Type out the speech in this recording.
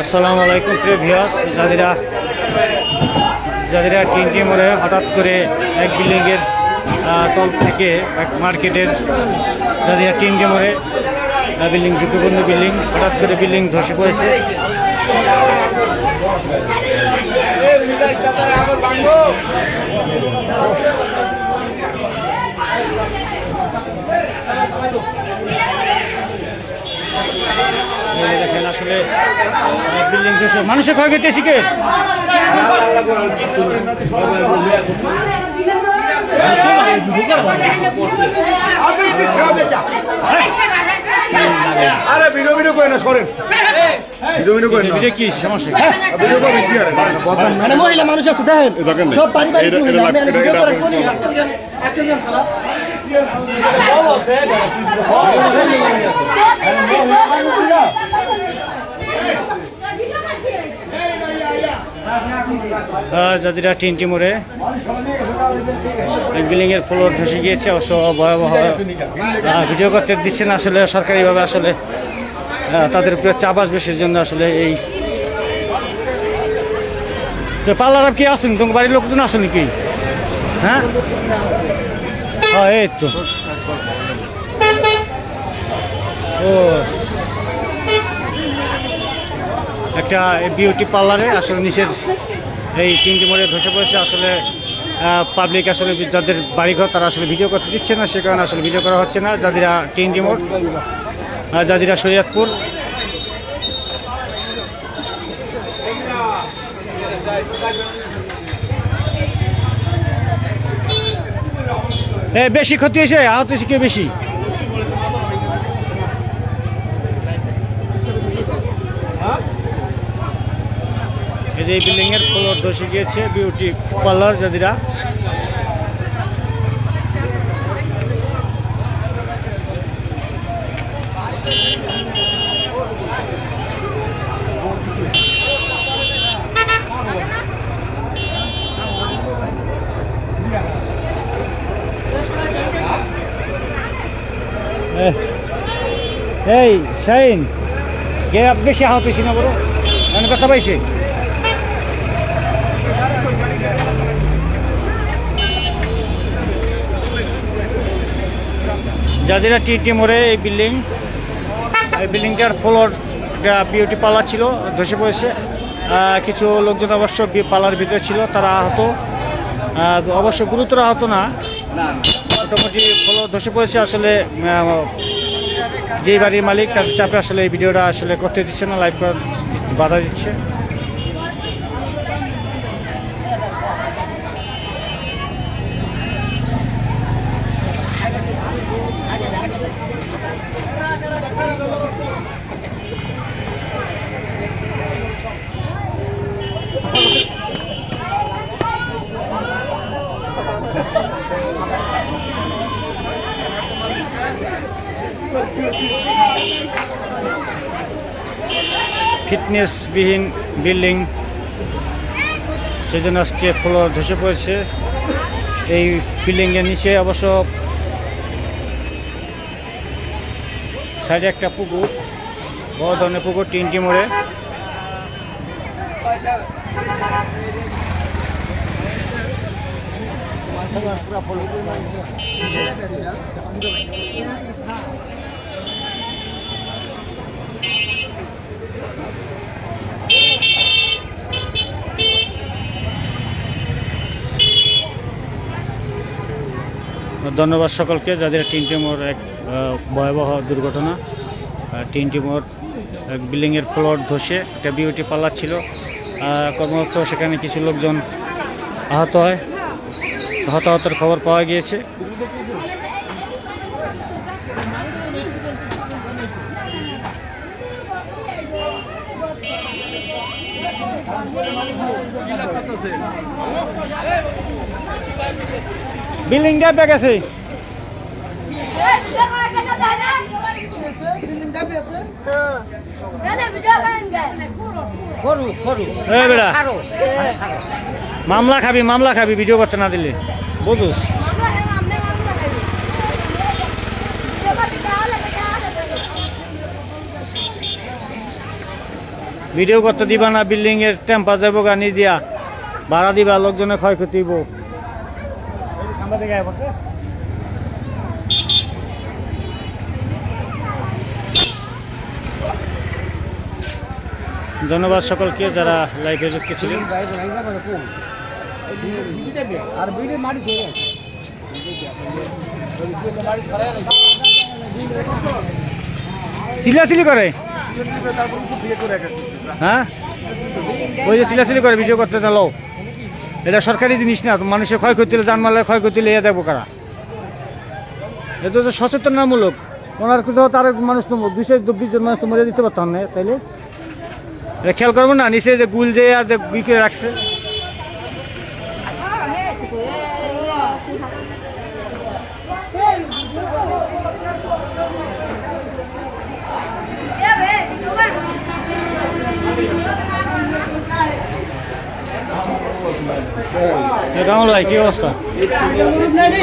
আসসালামু আলাইকুম, প্রিয় ভিউয়ার্স যাদেরা যাদেরা তিনটি মোড়ে হঠাৎ করে এক বিল্ডিংয়ের তল থেকে এক মার্কেটের যাদেরা তিনটি মোড়ে বিল্ডিং, ঝুঁকিপূর্ণ বিল্ডিং, হঠাৎ করে বিল্ডিং ধসে পড়েছে যে দেখেন আসলে বিল্ডিং ধসে মানুষের ক্ষয়ক্ষতি শিখে আরে ভিডিও ভিডিও করে না সরেন। ভিডিও ভিডিও করে না। কি সমস্যা ভিডিও করে কি আরে? মানে মহিলা মানুষ আছে দেখেন। দেখেন সব পারিবারিক মহিলা। আমি ভিডিও করে যাদিরা তিনটি মোড়ে বিল্ডিং এর ফ্লোর ধসে গিয়েছে, অবশ্য ভয়াবহ। ভিডিও করতে দিচ্ছে না আসলে সরকারিভাবে আসলে তাদের উপরে চাপ আসবে সেজন্য আসলে এই পার্লার কি আসুন? তোমার বাড়ির লোকজন আসুন কি হ্যাঁ? হ্যাঁ এই তো। একটা বিউটি পার্লারে আসলে নিচের এই তিনটি মোড়ে ধসে পড়েছে। আসলে পাবলিক আসলে যাদের বাড়িঘর তারা আসলে ভিডিও করতে দিচ্ছে না, সে কারণে আসলে ভিডিও করা হচ্ছে না। যাদিরা তিনটি মোড় যাদিরা শরীয়তপুর। বেশি ক্ষতি হয়েছে? আহত হয়েছে কেউ বেশি? যে বিল্ডিং এর ফ্লোর ধসে গিয়েছে বিউটি পার্লার যাদিরা এই শাইন কে বেশি আহত হয়েছি না বলো? মানে কথা পাইছে? যাদের টি মোড়ে এই বিল্ডিং, এই বিল্ডিংটার ফ্লোর বিউটি পার্লার ছিল, ধসে পড়েছে। কিছু লোকজন অবশ্য পার্লার ভিতরে ছিল, তারা আহত। অবশ্য গুরুতর আহত না, মোটামুটি ফ্লোর ধসে পড়েছে। আসলে যে বাড়ির মালিক, তার চাপে আসলে এই ভিডিওটা আসলে করতে দিচ্ছে না করা বাধা দিচ্ছে। ফিটনেসবিহীন বিল্ডিং, সেজন্য আজকে ফ্লোর ধসে পড়েছে। এই বিল্ডিংয়ের নিচে অবশ্য সাইডে একটা পুকুর, বড় ধরনের পুকুর, তিনটি মোড়ে। ধন্যবাদ সকলকে, যাদের তিনটি মোড় এক ভয়াবহ দুর্ঘটনা। তিনটি মোড় এক বিল্ডিংয়ের ফ্লোর ধসে একটা বিউটি পার্লার ছিল। কর্মরত সেখানে কিছু লোকজন আহত হয়। হতাহতের খবর পাওয়া গিয়েছে। গেছে এই বেড়া। আরও মামলা খাবি মামলা খাবি ভিডিও করতে না দিলে। বুঝুস ভিডিও করতে দিবা না বিল্ডিং এর টেম্পার যাব গানি দিয়া। ভাড়া দিবা, লোকজনের ক্ষয়ক্ষতি হইব। ধন্যবাদ সকলকে যারা লাইভে যুক্ত ছিলেন। আর চিলাচিলি করে? হ্যাঁ? ওই যে চিলাচিলি করে ভিডিও করতে দিল এটা সরকারি জিনিস না, মানুষের ক্ষয়ক্ষতি হলে জানমালের ক্ষয়ক্ষতি হলে ইয়ে দেবো কারা। এটা তো সচেতনামূলক। ওনার কোথাও তার মানুষ তো দুইশো বিশ জন মানুষ তো মরে দিতে পারতাম না, তাইলে? এটা খেয়াল করব না, নিচে যে গুল যে আর যে রাখছে এটা কেমন কি অবস্থা Adi?